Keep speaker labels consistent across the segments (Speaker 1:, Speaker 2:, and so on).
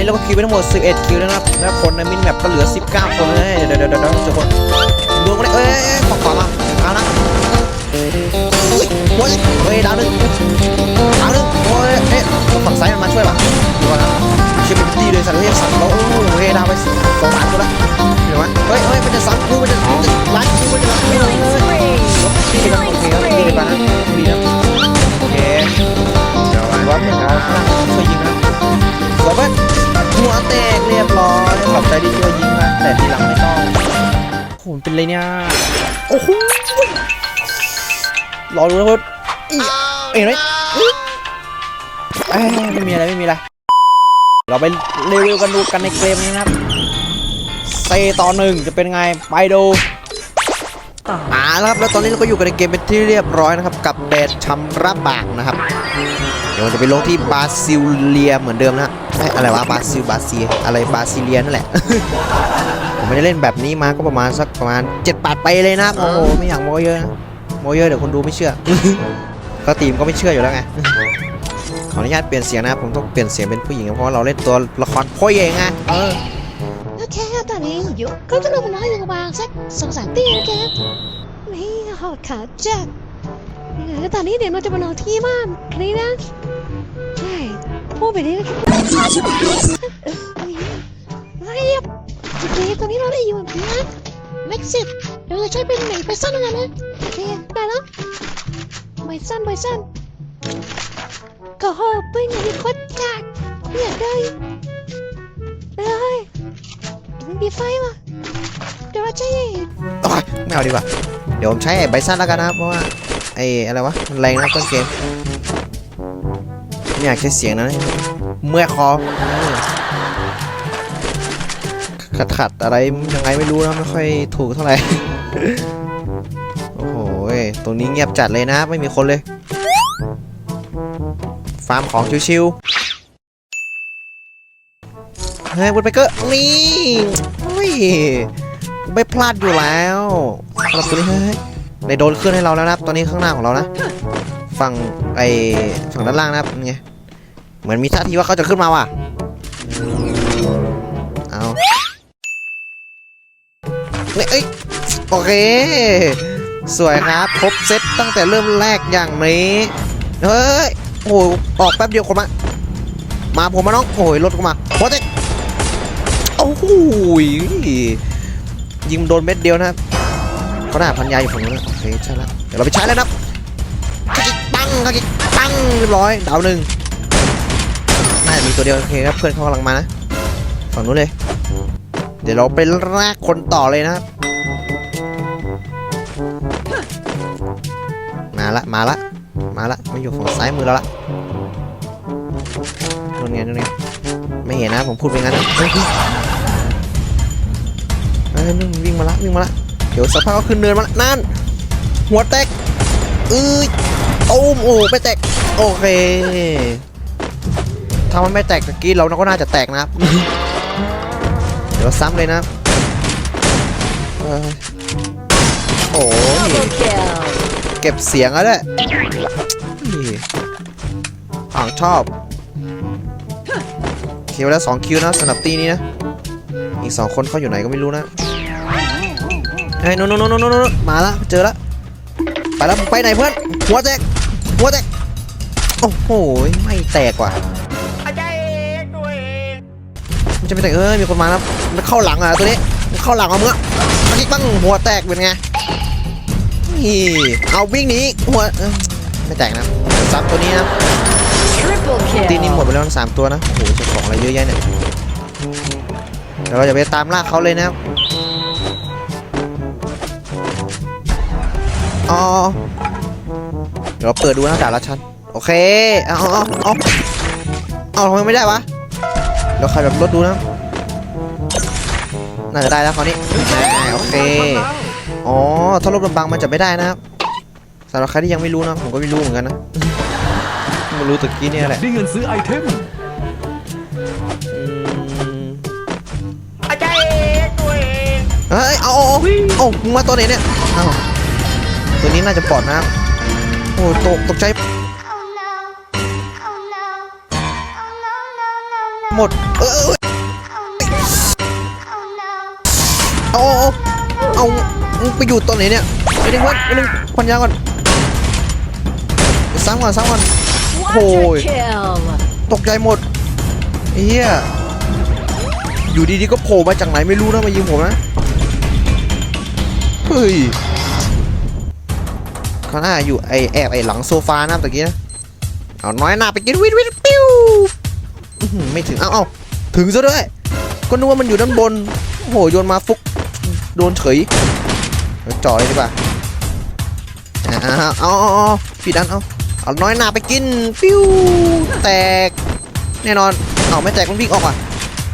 Speaker 1: นี้เราก็คิวไปทั้งหมด 11 คิวแล้วนะครับแล้วคนในมินแมปก็เหลือ 19 คนเลยเดี๋ยวเดี๋ยวเดี๋ยวเดี๋ยวเจอคนดวงเลยเอ้ยเอ้ยขอขอมาเอาละโอ้ยเฮ้ยดาวนึงดาวนึงโอ้ยเอ๊ะฝั่งซ้ายมันมาช่วยป่ะดูก่อนนะเชื่อเป็นดีเลยสัตว์เฮ้ยสัตว์เราโอ้โหเฮ้ยดาวไปสองสามตัวแล้วเห็นไหมเฮ้ยเฮ้ยมันจะซ้ำกูมันจะมันจะล้างกูมันจะล้างกูเลยดีนะโอเคครับดีเลยป่ะนะดีนะโอเคเดี๋ยววัดหนึ่งเอาข้างช่วยยิงนะ อยขอบใจที่ช่วยยิงนะแต่ทีหลังไม่ต้องโอ้โหมันเป็นไรเนี่ยโอ้โหรอดูนะเพื่อนอีเห็นไหมอุ๊ยเอ้ยไม่มีอะไรไม่มีอะไรเราไปรีวิวกันดูกันในเกมนี้นะครับเซต่อหนึ่งจะเป็นไงไปดูอ่าแล้วครับแล้วตอนนี้เราก็อยู่กันในเกมเป็นที่เรียบร้อยนะครับ กับแดดชำระบากนะครับ เดี๋ยวมันจะไปลงที่บราซิลเลียเหมือนเดิมนะเอ้ยอะไรวะบราซิลบราซิลอะไรบราซิเลียนั่นแหละ ผมไม่ได้เล่นแบบนี้มาก็ประมาณสักประมาณ7 8ปีเลยนะโอ้โหไม่อยากโม้เยอะนะโม้เยอะเดี๋ยวคนดูไม่เชื่อ ก็ทีมก็ไม่เชื่ออยู่แล้วไงขออนุญาตเปลี่ยนเสียงนะครับผมต้องเปลี่ยนเสียงเป็นผู้หญิงนะเพราะว่าเราเล่นตัวละครพ่อเองไงเออ
Speaker 2: โอเคครับตอนนี้อยู่ก็จะลงมาน้อยอยู่ประมาณสักสองสามปีนะครับนี่หอดขาจัดแล้วตอนนี้เดี๋ยวเราจะมานอนที่บ้านคนี้นะใช่พูดไปนี้ นะครับเรียโอเคตอนนี้เราได้อยู่แบบนี้นะเม็กซิสเดี๋ยวเราใช้เป็นหนึ่งไปสั้นกันนะโอเคได้แล้วไปสั้นไปสั้นก็หอบเป็นอย่างนี้โคตรจัดอยากได้เลยมันมีไฟว่ะเดี๋ยวเราจะยิง
Speaker 1: โอ๊ยไม่เอาดีกว่า เดี๋ยวผมใช้ไบซันแล้วกันนะเพราะว่าไอ้อะไรวะมันแรงนะต้นเกมไม่อยากใช้เสียงนะ เมื่อยคอขัดขัดๆอะไรยังไงไม่รู้นะไม่ค่อยถูกเท่าไหร่ โอ้โหตรงนี้เงียบจัดเลยนะ ไม่มีคนเลย ฟาร์มของชิวๆเฮ้ยวุดไปเกอร์นี่เฮ้ยไม่พลาดอยู่แล้วสำหรับตัวนี้เฮ้ยในโดนขึ้นให้เราแล้วนะตอนนี้ข้างหน้าของเรานะ ฝั่งไอฝั่งด้านล่างนะครับเป็นไง เหมือนมีท่าทีว่าเขาจะขึ้นมาว่ะ เอาเนี่ยเอ้ย โอเค สวยครับ ครบเซตตั้งแต่เริ่มแรกอย่างนี้ เฮ้ย โอ้โหออกแป๊บเดียวคนมา มาผมมาน้อง โอ้ยรถเข้ามาโคตรโอ้โหยิงโดนเม็ดเดียวนะครับเขาหน้าพันยาอยู่ฝั่งนู้นโอเคใช่แล้วเดี๋ยวเราไปใช้แล้วนะครับกะกิกปังกะกิกปังเรียบร้อยดาวหนึ่ง มีตัวเดียวโอเคครับเพื่อนเขากำลังมานะฝั่งนู้นเลย เดี๋ยวเราไปลากคนต่อเลยนะมาละมาละมาละมาอยู่ฝั่งซ้ายมือเราละนู่นไงนู่นไงไม่เห็นนะผมพูดไปงั้นนะเฮ้ยนู่นวิ่งมาละวิ่งมาละเดี๋ยวสักพักก็ขึ้นเนินมาละนั่นหัวแตกเอ้ยตูมโอ้ไม่แตกโอเค ถ้ามันไม่แตกตะกี้เราก็น่าจะแตกนะครับ เดี๋ยวซ้ำเลยนะเอ้ยโอ้ยเก็บเสียงแล้วด้วยนี่อ่างชอบคิวแล้วสองคิวนะสำหรับตีนี้นะ อีกสองคนเขาอยู่ไหนก็ไม่รู้นะเฮ้ยโนโนโนโนโนโนมาละเจอละไปแล้วมึงไปไหนเพื่อนหัวแตกหัวแตกโอ้โหไม่แตกว่ะมัน จะไม่แตกเอ้ยมีคนมาแล้วมันเข้าหลังอะตัวนี้มันเข้าหลังอะมึงอะมันอีกบ้างหัวแตกเป็นไงนี่เอาวิ่งหนีหัวเอ้ยไม่แตกนะซับตัวนี้นะตีนี้หมดไปแล้วทั้งสามตัวนะโอ้โหเจ้าของอะไรเยอะแยะเนี่ยเดี๋ยวเราจะไปตามล่าเขาเลยนะครับอ๋อเดี๋ยวเราเปิดดูนะด่าละชันโอเคเอาเอาเอาเอาเอาทำไมไม่ได้วะ เดี๋ยวใครแบบรถดูนะน่าจะได้แล้วคราวนี้อ่าโอเค อ๋อ ถ้ารถบังมันจะไม่ได้นะครับสำหรับใครที่ยังไม่รู้นะ ผมก็ไม่รู้เหมือนกันนะไม่รู้ตะกี้เนี่ยแหละ
Speaker 3: ได้เงินซื้อไอเทม
Speaker 1: อืมเฮ้ยเอาเอาเอาเอามึงมาตัวไหนเนี่ยเอาตัวนี้น่าจะปลอดนะครับโอ้ตกตกใจ หมด เออเอาเอาเอาไปอยู่ตอนไหนเนี่ยไปดึงวัดไปดึงพันยาก่อนซ้ำก่อนซ้ำก่อนโอ้ยตกใจหมดไอ้เหี้ยอยู่ดีๆก็โผล่มาจากไหนไม่รู้นะมายิงผมนะเฮ้ยข้างหน้าอยู่ไอแอบไอหลังโซฟานะตะกี้นะเอาน้อยหน้าไปกินวิดวิดปิ้ว ไม่ถึง เอ้าเอ้าถึงซะด้วย ก็นึกว่ามันอยู่ด้านบน โอ้โห โยนมาฟุก โดนเฉยจ่อเลยดีกว่าอ่าเอาเอาเอาผิดอัน เอาเอาน้อยหนาไปกินปิ้วแตก แน่นอน เอาไม่แตกมันวิ่งออกอะ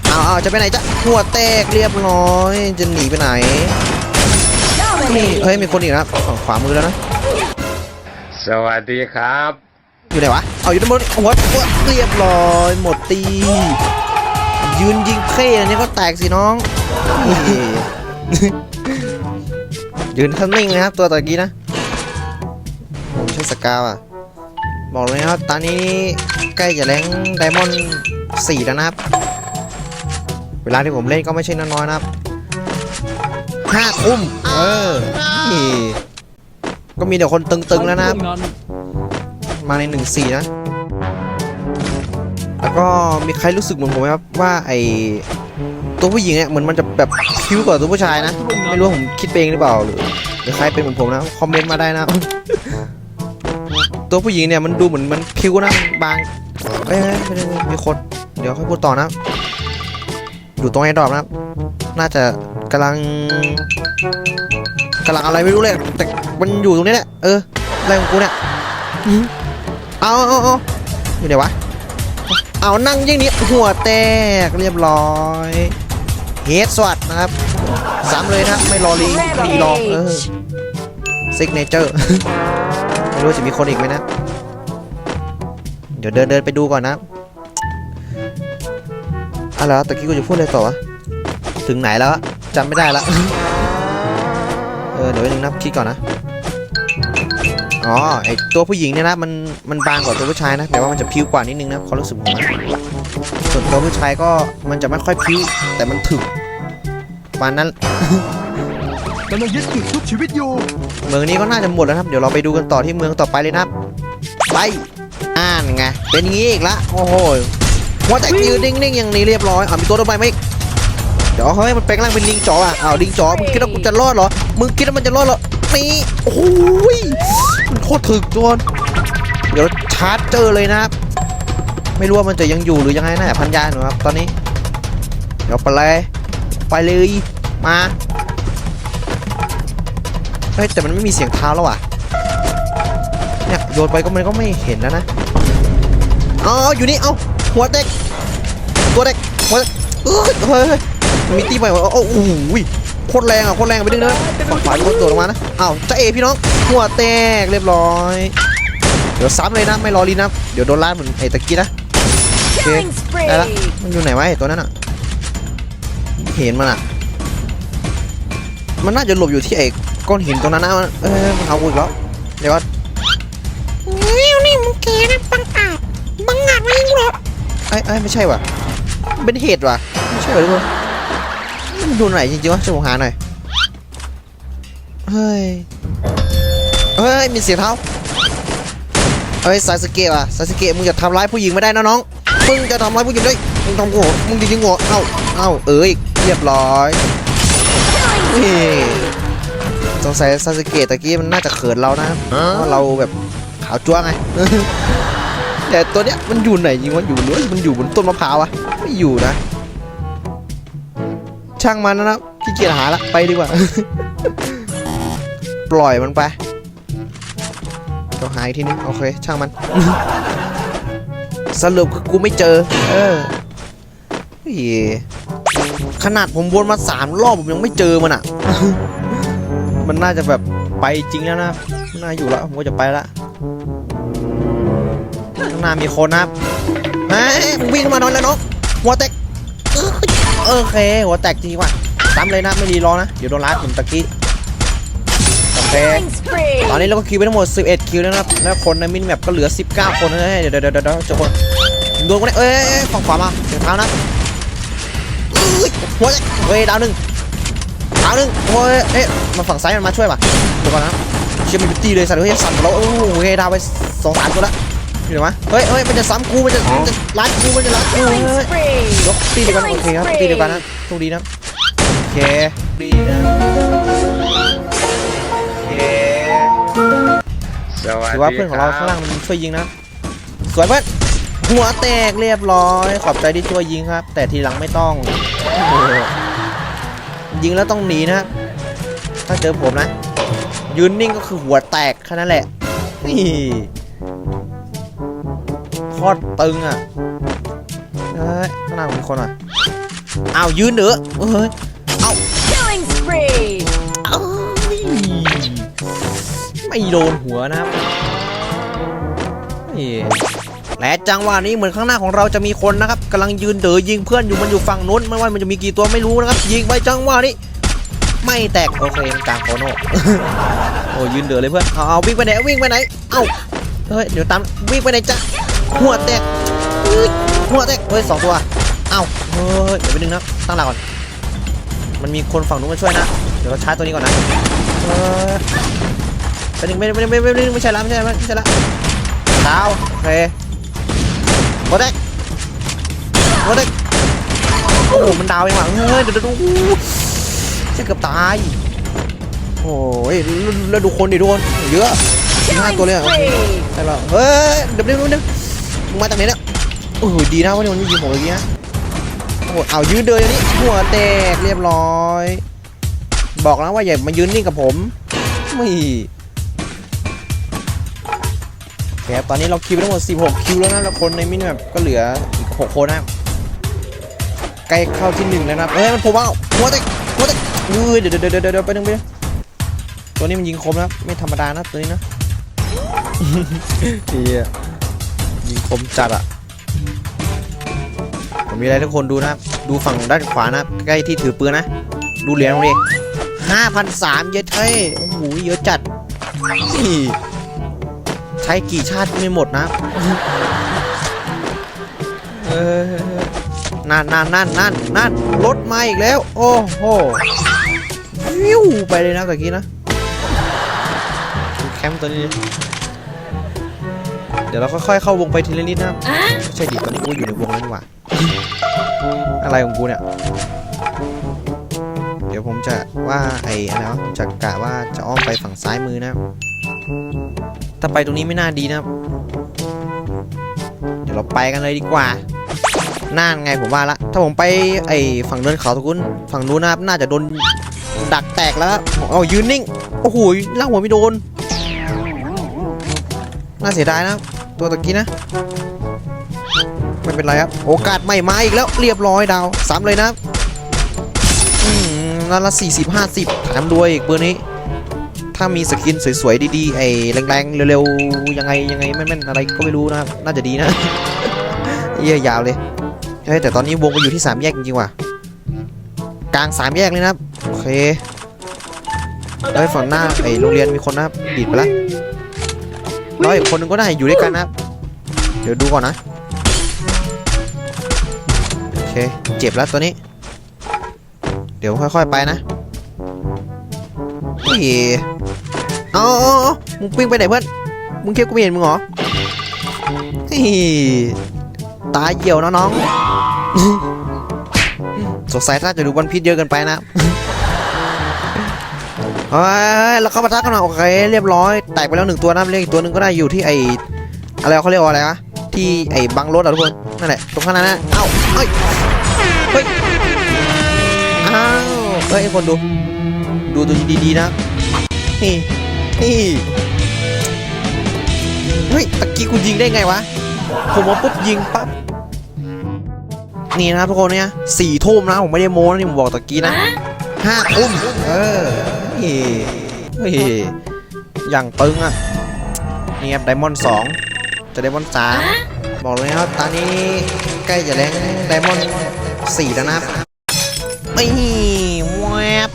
Speaker 1: เอาเอาจะไปไหนจ๊ะหัวแตกเรียบร้อย จะหนีไปไหนเฮ้ย มีคนอีกนะขวามือแล้วนะ
Speaker 3: สวัสดีครับ
Speaker 1: อยู่ไหนวะ เอาอยู่ด้านบนหัวหัวเรียบร้อยหมดตี ยืนยิงเพ่อันนี้ก็แตกสิน้อง ยืนทันนิ่งนะครับตัวตะกี้นะผมใช้สกาวอะ บอกเลยนะครับ ตอนนี้ใกล้จะแรงไดมอนด์สี่แล้วนะครับ เวลาที่ผมเล่นก็ไม่ใช่น้อยๆนะครับห้าทุ่มเออ ก็มีแต่คนตึงๆแล้วนะครับ มาในหนึ่งสี่นะ แล้วก็มีใครรู้สึกเหมือนผมไหมครับว่าไอตัวผู้หญิงเนี่ยเหมือนมันจะแบบคิ้วกว่าตัวผู้ชายนะ ไม่รู้ผมคิดเองหรือเปล่าหรือใครเป็นเหมือนผมนะคอมเมนต์มาได้นะ ตัวผู้หญิงเนี่ยมันดูเหมือนมันคิ้วนะบางเอ้ยไม่ได้มีคนเดี๋ยวค่อยพูดต่อนะอยู่ตรงไอ้ดอกนะ น่าจะกำลังกำลังอะไรไม่รู้เลยแต่มันอยู่ตรงนี้แหละเอออะไรของกูเนี่ย เอาอยู่ไหนวะ เอานั่งอยังนี้หัวแตกเรียบร้อยเฮดสวัสดนะครับสามเลยนะไม่รอรีรีรอเออซิกเนเจอร์ไม่รู้จะมีคนอีกไหมนะ เดี๋ยวเดินเดินไปดูก่อนนะอะไรวตะกี้กูจะพูดอะไรต่อวะ ถึงไหนแล้วจำไม่ได้ละเออเดี๋ยวนึงนะคิดก่อนนะ อ๋อไอตัวผู้หญิงเนี่ยนะมันมันบางกว่าตัวผู้ชายนะแต่ว่ามันจะพิ้วกว่านิดนึงนะความรู้สึกผมนะส่วนตัวผู้ชายก็มันจะไม่ค่อยพิ้วแต่มันถึกประมาณนั้น
Speaker 4: กำลังยึดจุดชุบชีวิตอยู่
Speaker 1: เมืองนี้ก็น่าจะหมดแล้วครับ เดี๋ยวเราไปดูกันต่อที่เมืองต่อไปเลยนะครับไปอ่านไงเป็นอย่างงี้อีกละโอ้โหว่าแต่ยืนนิ่งๆอย่างนี้เรียบร้อยอะมีตัวต่อไปไหมเดี๋ยวเฮ้ยมันแปลงร่างเป็นลิงจ๋ออะอ้าวลิงจ๋อมึงคิดว่ากูจะรอดเหรอมึงคิดว่ามันจะรอดเหรอนี่โอ้โหย มันโคตรถึกจวนเดี๋ยวชาร์จเจอเลยนะครับ ไม่รู้ว่ามันจะยังอยู่หรือยังไงนะพันยาหนูครับตอนนี้ เดี๋ยวไปเลยไปเลยมาเฮ้ยแต่มันไม่มีเสียงเท้าแล้วอะเนี่ยโยนไปก็มันก็ไม่เห็นแล้วนะอ๋ออยู่นี่เอ้าหัวเด็กตัวเด็กหัวเด็กเฮ้ยเฮ้ยมีตีใหม่ว่ะโอ้โห โคตรแรงอะโคตรแรงไปดึงเลยฝั่งขวาโดนโดดลงมานะอ้าวจ้าเอพี่น้องหัวแตกเรียบร้อย เดี๋ยวซ้ำเลยนะไม่รอรีนะเดี๋ยวโดนล่าเหมือนไอ้ตะกี้นะโอเคได้ละมันอยู่ไหนวะไอ้ตัวนั้นอะเห็นมันอะมันน่าจะหลบอยู่ที่ไอ้ก้อนหินตรงนั้นนะเออมันเอากูอีกแล้วเดี๋ยวก่อน
Speaker 2: นี่นี่มึงแกนะบังอาจบังอาจมายิงกูเหรอ
Speaker 1: ไอ้ไอ้ไม่ใช่ว่ะเป็นเหตุว่ะไม่ใช่ว่ะทุกคน มันอยู่ไหนจริงๆวะช่วยผมหาหน่อย เฮ้ย เฮ้ย มีเสียงเท้าเฮ้ยซาสเกะว่ะซาสเกะมึงอย่าทำร้ายผู้หญิงไม่ได้นะน้อง มึงจะทำร้ายผู้หญิงได้ มึงทำกูเหรอมึงจะยิงหัวเอ้าเอ้าเอ้ย เรียบร้อยนี่สงสัยซาสเกะตะกี้มันน่าจะเขินเรานะเพราะเราแบบขาวจ้วงไง แต่ตัวเนี้ยมันอยู่ไหนจริงวะอยู่หรือมันอยู่บนต้นมะพร้าวอะไม่อยู่นะ ช่างมันนะครับขี้เกียจหาละไปดีกว่า ปล่อยมันไปเดี๋ยวหาอีกทีนึงโอเคช่างมัน สรุปคือกูไม่เจอ เออเฮ้ยขนาดผมวนมาสามรอบผมยังไม่เจอมันอะ มันน่าจะแบบไปจริงแล้วนะมันน่าอยู่แล้วผมก็จะไปละข้างหน้ามีคนนะครับเฮ้ยมึงวิ่งมาน่อยแล้วน้องหัวแตก โอเคหัวแตกจริงว่ะซ้ำเลยนะไม่รีรอนะเดี๋ยวโดนลัดเหมือนตะกี้โอเคตอนนี้เราก็คิวไปทั้งหมด 11 คิวแล้วนะครับแล้วคนในมินิแมปก็เหลือ 19 คนนะเดี๋ยวเดี๋ยวเดี๋ยวเดี๋ยวเจ้าคนโดนกูเนี่ยเอ้ยเอ้ยเอ้ยฝั่งขวามาเสียงเท้านะอื้อหัวใจเฮ้ยดาวหนึ่งดาวหนึ่งโอ้ยเอ๊ะมาฝั่งซ้ายมันมาช่วยป่ะเดี๋ยวก่อนนะเชื่อมันเป็นตีเลยสัตว์เฮ้ยสั่นเราโอ้โหเฮ้ยดาวไปสองสามตัวละ เห็นไหมเฮ้ยเฮ้ยมันจะซ้ำกูมันจะมันจะล้านกูมันจะล้านกูเฮ้ย
Speaker 2: Killing spree.
Speaker 1: ยกตีเดียวกันโอเคครับตีเดียวกันนะโชคดีนะโอเคดีนะโอเค
Speaker 3: สวัส
Speaker 1: ถื
Speaker 3: ดี
Speaker 1: อว่าเพื่อนของเรา
Speaker 3: ค
Speaker 1: ข้าง
Speaker 3: บ
Speaker 1: ล่างมันช่วยยิงนะสวยเพื่อนหัวแตกเรียบร้อย ขอบใจที่ช่วยยิงครับ แต่ทีหลังไม่ต้องโอ้โหยิงแล้วต้องหนีนะถ้าเจอผมนะ ยืนนิ่งก็คือหัวแตกแค่นั้นแหละนี่ โคตรตึงอะเฮ้ยข้างหน้าผมมีคนอะอ้าวยืนเด้อเฮ้ย
Speaker 2: Killing spree.
Speaker 1: เอ้ยไม่โดนหัวนะครับนี่และจังหวะนี้เหมือนข้างหน้าของเราจะมีคนนะครับกำลังยืนเด๋อยิงเพื่อนอยู่มันอยู่ฝั่งนู้นไม่ว่ามันจะมีกี่ตัวไม่รู้นะครับ ยิงไปจังหวะนี้ ไม่แตกโอเคมันกลางโคโน่โอ้ยืนเด๋อเลยเพื่อนเอาเอาวิ่งไปไหนวิ่งไปไหนเอ้าเฮ้ยเดี๋ยวตามวิ่งไปไหนจ๊ะ หัวแตกเฮ้ยหัวแตกเฮ้ยสองตัวเอ้าเฮ้ยเดี๋ยวไปดึงนะตั้งหลักก่อนมันมีคนฝั่งนู้นมาช่วยนะเดี๋ยวเราชาร์จตัวนี้ก่อนนะเออไปหนึ่งไม่ไม่ไม่ไม่ไม่ไม่ใช่ละไม่ใช่ละไม่ใช่ละดาวโอเคโบเด็กโบเด็กโอ้โหมันดาวเองว่ะเฮ้ยเดี๋ยวเดี๋ยวดูจะเกือบตายโอ้ยแล้วแล้วดูคนดิทุกคนเยอะสี่ห้า
Speaker 2: Killing
Speaker 1: ตัวเลยอะ
Speaker 2: spree.
Speaker 1: ใช่ป่ะเฮ้ยเดี๋ยวเดี๋ยวเดี๋ยว มาจากไหนเนี่ยโอ้โหดีนะว่านี่มันไม่ยิงผมเมื่อกี้นะโอ้โหเอายืนเดินอย่างนี้หัวแตกเรียบร้อย บอกแล้วว่าอย่ามายืนนิ่งกับผมไม่แคตอนนี้เราคิวไปทั้งหมด 16 คิวแล้วนะแล้วคนในมินิแมปก็เหลืออีก6คนนะใกล้เข้าที่หนึ่งแล้วนะเฮ้ยมันผล่มาหัวแตกหัวแตกเฮ้ยเดี๋ยวเดี๋ยวเดี๋ยวเดี๋ยวไปนึงไปนึงตัวนี้มันยิงคมนะไม่ธรรมดานะตัวนี้นะเฮีย คมจัดอะผมมีอะไรทุกคนดูนะครับ ดูฝั่งด้านขวานะ ใกล้ที่ถือปืนนะ ดูเหรียญตรงนี้ห้าพันสามเยอะเท่โอ้โหเยอะจัดนี่ใช้กี่ชาติไม่หมดนะนั่นนั่นนั่นนั่นนั่นรถมาอีกแล้ว โอ้โหวิวไปเลยนะตะกี้นะ แคมป์ตัวนี้ เดี๋ยวเราค่อยๆเข้าวงไปทีละนิดนะครับไม่ใช่ดิตอนนี้กูอยู่ในวงแล้วนี่หว่าอะไรของกูเนี่ย เดี๋ยวผมจะว่าไอ้อะไรวะผมจะกะว่าจะอ้อมไปฝั่งซ้ายมือนะครับถ้าไปตรงนี้ไม่น่าดีนะครับเดี๋ยวเราไปกันเลยดีกว่าน่านไงผมว่าละ ถ้าผมไปไอ้ฝั่งเดินเขาตรงนู้นฝั่งนู้นนะครับน่าจะโดนดักแตกแล้วเอายืนนิ่ง โอ้โหล่างหัวไม่โดน น่าเสียดายนะ ตัวตะกี้นะ ไม่เป็นไรครับ โอกาสใหม่มาอีกแล้วเรียบร้อยดาวสามเลยนะอืมนั่นละสี่สิบห้าสิบแถมด้วยอีกเบอร์นี้ ถ้ามีสกินสวยๆดีๆไอ้แรงๆเร็วๆยังไงยังไงแม่นๆอะไรก็ไม่รู้นะน่าจะดีนะเยี่ยยาวเลยเฮ้ยแต่ตอนนี้วงไปอยู่ที่สามแยกจริงๆว่ะกลางสามแยกเลยนะโอเคแล้ฝั่งหน้าไอ้โรงเรียนมีคนนะดีดไปแล้ว น้อยอีกคนนึงก็ได้อยู่ด้วยกันนะ เดี๋ยวดูก่อนนะ โอเค เจ็บแล้วตัวนี้ เดี๋ยวค่อยๆไปนะเฮ้ยเอาเออมึงปิ้งไปไหนเพื่อน มึงเคียบกูไม่เห็นมึงเหรอเฮ้ยตาเหี่ยวนะน้อง สงสัยถ้าจะดูวันพิษเยอะเกินไปนะ เฮ้ยแล้วเข้ามาทักกันหน่อยโอเคเรียบร้อยแตกไปแล้วหนึ่งตัวนะเรียกอีกตัวหนึ่งก็ได้อยู่ที่ไออะไรเขาเรียกว่าอะไรวะที่ไอ้บังรถอะทุกคนนั่นแหละตรงข้างหน้านะเอ้าเฮ้ยเฮ้ยอ้าวเฮ้ยคนดู ดูตัวดีๆนะนี่นี่เฮ้ยตะกี้กูยิงได้ไงวะผมมาปุ๊บยิงปั๊บนี่นะครับทุกคนเนี่ยสี่ทุ่มนะผมไม่ได้โม้นะนี่ผมบอกตะกี้นะ ห้าทุ่มเออเฮ้ยเฮ้ยอย่างตึงอะนี่บไดมอนด์สองจะไดมอนด์สามบอกเลยนะครับตอนนี้ใกล้จะแรงไดมอนด์สี่แล้วนะครับไอ้แวบ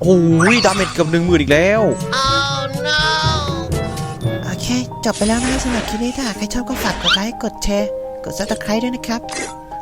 Speaker 1: โอ้ยดาเมจเกือบหนึ่งหมื่นอีกแล้วโอเค จบไปแล้วนะสำหรับคลิปนี้ถ้าใครชอบก็ฝากกดไลค์ กดแชร์ กดซับสไครต์ด้วยนะครับ